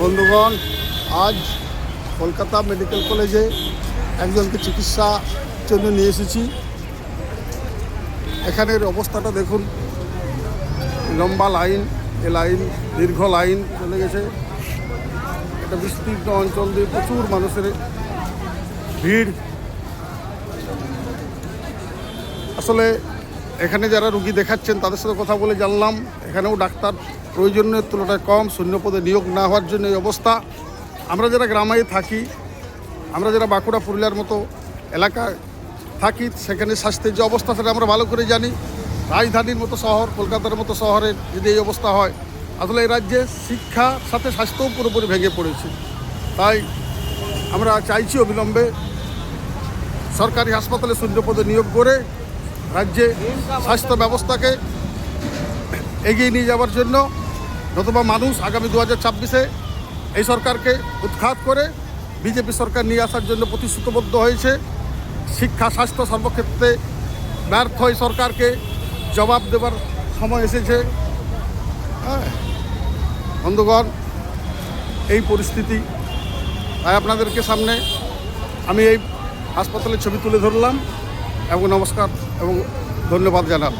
বন্ধুগণ, আজ কলকাতা মেডিকেল কলেজে একজনকে চিকিৎসা জন্য নিয়ে এসেছি। এখানের অবস্থাটা দেখুন। লম্বা লাইন, এ লাইন, দীর্ঘ লাইন চলে গেছে। একটা বিস্তীর্ণ অঞ্চল দিয়ে প্রচুর মানুষের ভিড়। আসলে এখানে যারা রুগী দেখাচ্ছেন, তাদের সাথে কথা বলে জানলাম। এখানেও ডাক্তার প্রয়োজনের তুলনায় কম, শূন্যপদে নিয়োগ না হওয়ার জন্য এই অবস্থা। আমরা যারা গ্রামে থাকি, আমরা যারা বাঁকুড়া, পুরুলিয়ার মতো এলাকায় থাকি, সেখানে স্বাস্থ্যের যে অবস্থা, সেটা আমরা ভালো করে জানি। রাজধানীর মতো শহর, কলকাতার মতো শহরে যদি এই অবস্থা হয় আসলে এই রাজ্যে শিক্ষার সাথে স্বাস্থ্যও পুরোপুরি ভেঙে পড়েছে। তাই আমরা চাইছি অবিলম্বে সরকারি হাসপাতালে শূন্যপদে নিয়োগ করে রাজ্যে স্বাস্থ্য ব্যবস্থাকে এগিয়ে নিয়ে যাওয়ার জন্য নতুবা মানুষ আগামী দু হাজার ছাব্বিশে এই সরকারকে উৎখাত করে বিজেপি সরকার নিয়ে আসার জন্য প্রতিশ্রুতিবদ্ধ হয়েছে। শিক্ষা, স্বাস্থ্য সর্বক্ষেত্রে ব্যর্থ এই সরকারকে জবাব দেবার সময় এসেছে। হ্যাঁ বন্ধুগণ, এই পরিস্থিতি তাই আপনাদেরকে সামনে আমি এই হাসপাতালের ছবি তুলে ধরলাম। এবং নমস্কার এবং ধন্যবাদ জানালাম